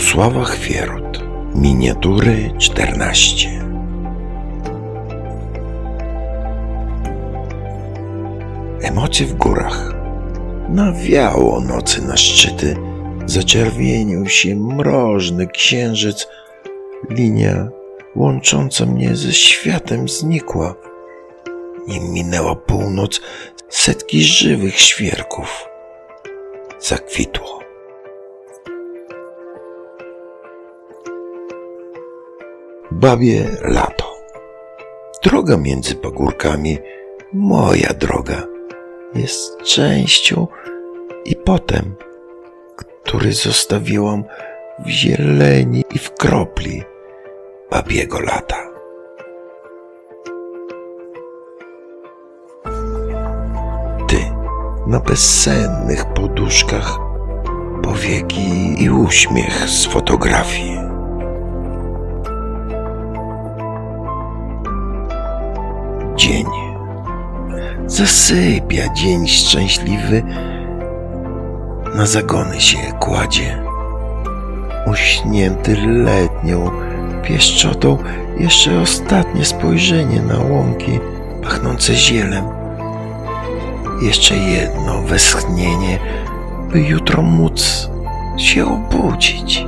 Radosława Chwierut. Miniatury 14. Emocje w górach. Nawiało nocy na szczyty. Zaczerwienił się mrożny księżyc. Linia łącząca mnie ze światem znikła. Nim minęła północ, setki żywych świerków zakwitło. Babie lato. Droga między pagórkami, moja droga, jest częścią i potem, który zostawiłam w zieleni i w kropli babiego lata. Ty na bezsennych poduszkach, powieki i uśmiech z fotografii. Dzień. Zasypia dzień szczęśliwy, na zagony się kładzie. Uśnięty letnią pieszczotą, jeszcze ostatnie spojrzenie na łąki pachnące zielem. Jeszcze jedno westchnienie, by jutro móc się obudzić.